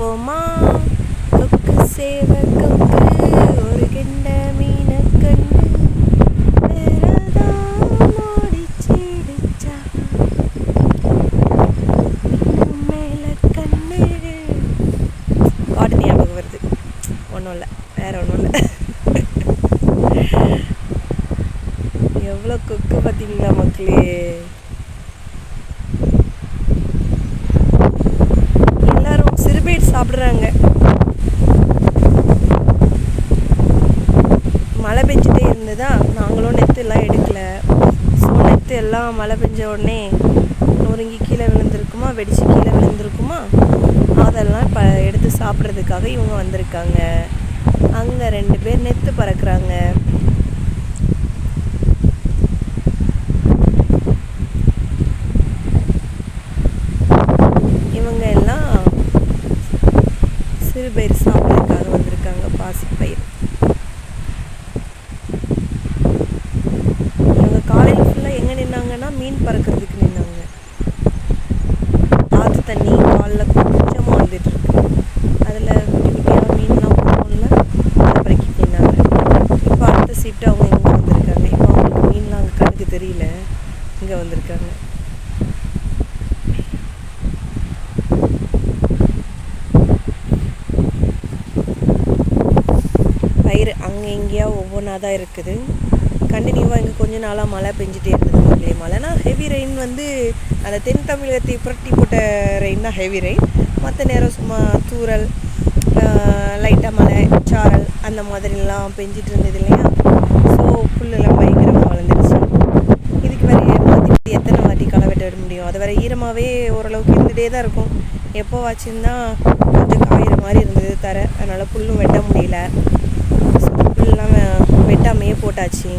பார்ப்போமா? கொக்கு சேவ கொக்கு ஒரு கிண்ட மீன கண்டு மேல கண்ணு ஞாபகம் வருது. ஒன்றும் இல்லை வேற ஒன்றும் இல்லை எவ்வளோ கொக்கு பார்த்தீங்களா மக்களே எல்லாரும் சிறுபேட் சாப்பிட்றாங்க. மழை பெஞ்சிட்டே இருந்ததா? நாங்களும் நெத்து எல்லாம் எடுக்கல. ஸோ நெத்து எல்லாம் மழை பெஞ்ச உடனே நொறுங்கி கீழே விழுந்திருக்குமா? வெடிச்சு கீழே விழுந்திருக்குமா? அதெல்லாம் இப்போ எடுத்து சாப்பிட்றதுக்காக இவங்க வந்திருக்காங்க. அங்கே ரெண்டு பேர் நெத்து பறக்கிறாங்க இவங்க எல்லாம் பயிர் சாப்பிட்றதுக்காக வந்திருக்காங்க. பாசிப்பயிர் இவங்க காலையில் ஃபுல்லாக எங்கே நின்னாங்கன்னா மீன் பறக்கிறதுக்கு நின்னாங்க. ஆற்று தண்ணி காலில் கொஞ்சமாக வந்துட்டு இருக்கு அதில் குட்டி குட்டியாக மீன்லாம் போகும்ல அதை பறக்கிட்டு நின்னாங்க இப்போ அடுத்த சீட்டு அவங்க இங்கே வந்திருக்காங்க. இப்போ அவங்களுக்கு மீன்லாம் அங்கே கண்ணுக்கு தெரியல. இங்கே வந்திருக்காங்க. பயிர் அங்கே எங்கேயா ஒவ்வொன்றா தான் இருக்குது. கண்டினியூவாக இங்கே கொஞ்ச நாளாக மழை பெஞ்சிட்டே இருந்தது மழை மழைனா ஹெவி ரெயின் வந்து அந்த தென் தமிழகத்தை புரட்டி போட்ட ரெயின் தான் ஹெவி ரெயின் மற்ற நேரம் சும்மா தூரல் லைட்டாக மழை சாரல் அந்த மாதிரிலாம் பெஞ்சிட்டு இருந்தது இல்லையா? ஸோ புல்லெல்லாம் பயங்கரமாக வளர்ந்துருச்சு. இதுக்கு வேற மாற்றி எத்தனை வாட்டி களை வெட்ட விட முடியும்? அது வேற ஈரமாகவே ஓரளவுக்கு இருந்துகிட்டே தான் இருக்கும். எப்போ வச்சுருந்தா கொஞ்சம் காயிற மாதிரி இருந்தது தர. அதனால் புல்லும் வெட்ட முடியல. போட்டாச்சு.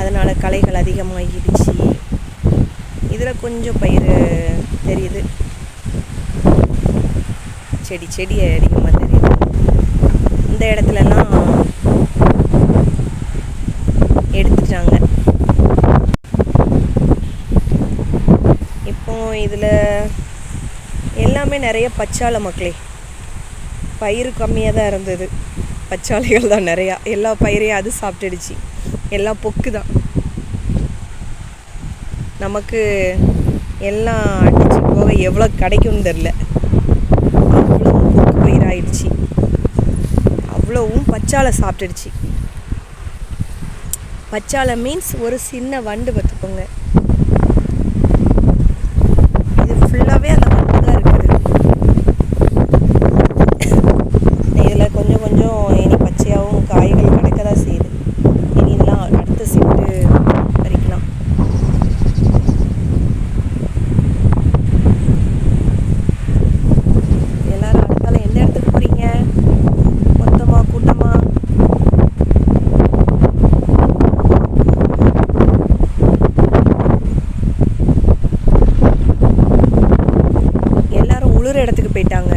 அதனால் களைகள் அதிகமாகிடுச்சு. இதில் கொஞ்சம் பயிர் தெரியுது. செடி செடி அதிகமாக தெரியுது. இந்த இடத்துலலாம் எடுத்துட்டாங்க. இப்போ இதில் எல்லாமே நிறைய பச்சாலை மக்களே. பயிர் கம்மியாக தான் இருந்தது. பச்சாலைகள் தான் நிறையா. எல்லா பயிரையும் அது சாப்பிட்டுடுச்சு. எல்லாம் பொக்கு தான். நமக்கு எல்லாம் அடிச்சு போக எவ்வளோ கிடைக்கும்னு தெரில. அவ்வளவும் பொக்கு பயிராயிடுச்சு. அவ்வளவும் பச்சாலை சாப்பிட்டுடுச்சு. பச்சாலை மீன்ஸ் ஒரு சின்ன வண்டு பார்த்துக்கோங்க இது ஃபுல்லாகவே அந்த வண்டு தான் இருக்குது இதில் கொஞ்சம் கொஞ்சம் இனி பச்சையாகவும் காய்கள் கிடைக்க தான் செய்யுது இனி இதெல்லாம் அடுத்த சிட்டு பறிக்கலாம் எல்லாரும் அடுத்தால எந்த இடத்துக்கு போறீங்க மொத்தமா கூட்டமா எல்லாரும் இடத்துக்கு போயிட்டாங்க.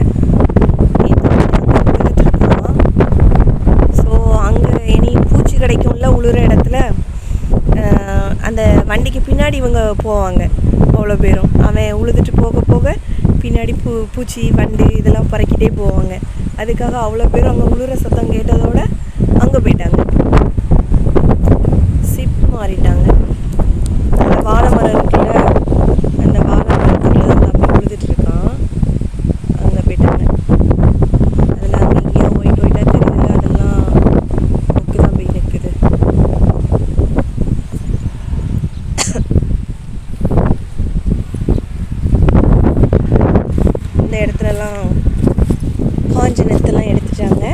ஸோ அங்கே இனி பூச்சி கிடைக்கும்ல உழுற இடத்துல அந்த வண்டிக்கு பின்னாடி இவங்க போவாங்க. அவ்வளோ பேரும். அவன் உழுதுட்டு போக போக பின்னாடி பூ பூச்சி வண்டு இதெல்லாம் பறக்கிட்டே போவாங்க. அதுக்காக அவ்வளோ பேரும் அங்கே உழுற சத்தம் கேட்டதோட அங்கே போயிட்டாங்க சிப் மாறிட்டாங்க அந்த வாழை மரம் இருக்குல்ல அந்த வாழை மரத்துக்குள்ள தான் தம்பி உழுதுட்டு இருக்கான் அங்கே போயிட்டாங்க அதில் அங்கே இங்கேயோ ஒயிட் ஒயிட்டாக தெரியுது அதெல்லாம் கொக்கு தான் போய் நிற்குது இந்த இடத்துலலாம் காஞ்ச நெத்தெல்லாம் எடுத்துட்டாங்க.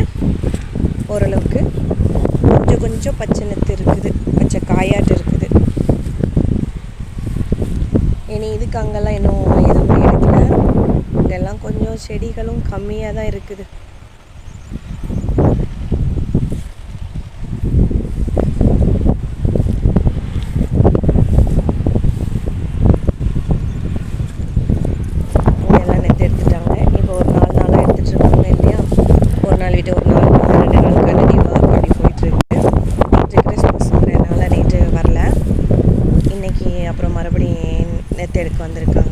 ஓரளவுக்கு. கொஞ்சம் கொஞ்சம் பச்சை நெத்து இருக்குது. பச்சை காயாட்டு இருக்குது. இனி இதுக்கு அங்கெல்லாம் இன்னும் எதுவுமே எடுக்கல. இங்கெல்லாம் கொஞ்சம் செடிகளும் கம்மியாக தான் இருக்குது. André